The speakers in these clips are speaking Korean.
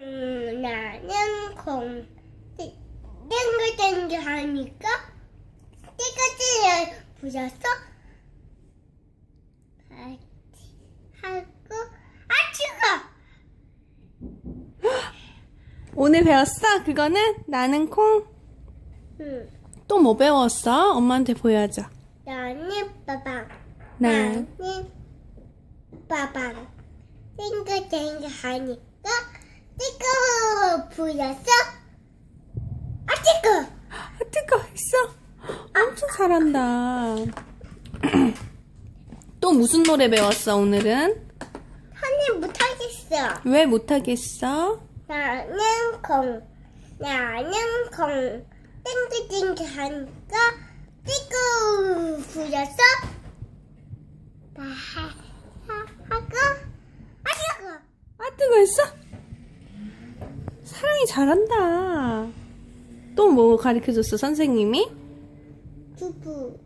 음, 나는 공 땡글땡글 하니까 띠까띠를 부셨어 하고 아 죽어 오늘 배웠어? 그거는 나는 콩. 응. 또 뭐 배웠어? 엄마한테 보여줘. 나는 빠방 나 나는 빠방 땡글땡글 하니까 부셨어 아 뜨거 아, 뜨거 했어. 엄청 잘한다. 또 무슨 노래 배웠어, 오늘은? 하늘 못하겠어 왜 못하겠어? 나는 공, 나는 공, 땡글땡글 하니까 부렸어? 나 하, 하, 하고, 아, 뜨거 했어? 잘한다. 또 뭐 가르쳐줬어, 선생님이? 두부,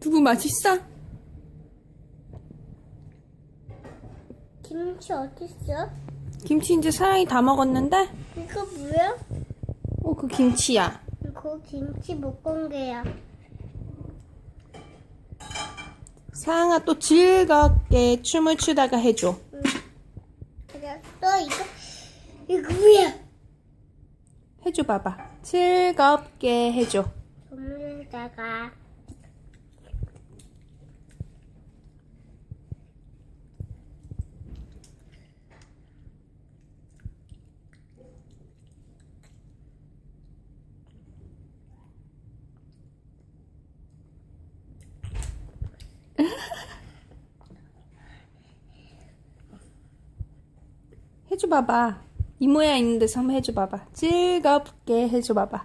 두부 맛있어? 김치 어딨어? 김치 이제 사랑이 다 먹었는데? 이거 뭐야? 어, 그 김치야. 이거 김치 못 건게야. 사랑아 또 즐겁게 춤을 추다가 해줘. 그랬어, 이거, 이거 뭐야? 해줘 봐봐. 즐겁게 해줘. 전문에다가 해줘 봐봐. 이 모양 있는 데서 한번 해줘 봐봐. 즐겁게 해줘 봐봐.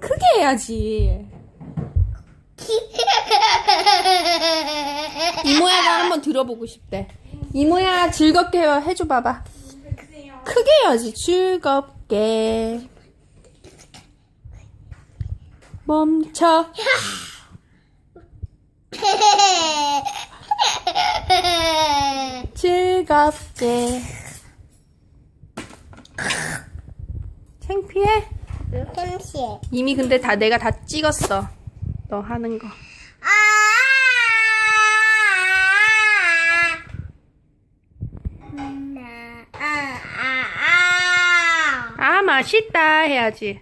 크게 해야지. 이모야가 한번 들어보고 싶대. 이모야 즐겁게 해- 해줘 봐봐. 크게 해야지. 즐겁게. 멈춰. 즐겁게. 창피해? 김치. 이미 근데 다 내가 다 찍었어. 너 하는 거. 아! 나, 아, 맛있다 해야지.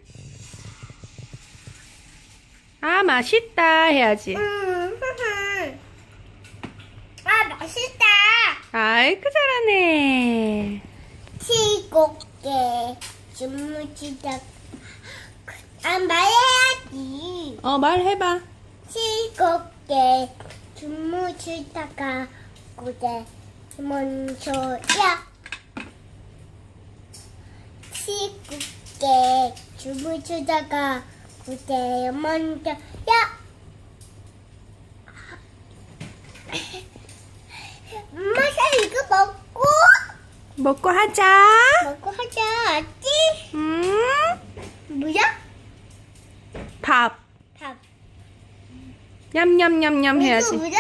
아 맛있다 해야지. 음. 아, 맛있다. 아이고 잘하네. 칠곡게 주무치다. 아, 말해야지. 어 말해봐. 칠곡게 주무치다가 고대 먼저야. 칠곡게 주무치다가 고대 먼저야. 이거 먹고 먹고 하자. 먹고 하자 알지? 음. 뭐야? 밥. 밥 냠냠냠냠 이거 해야지. 뭐야?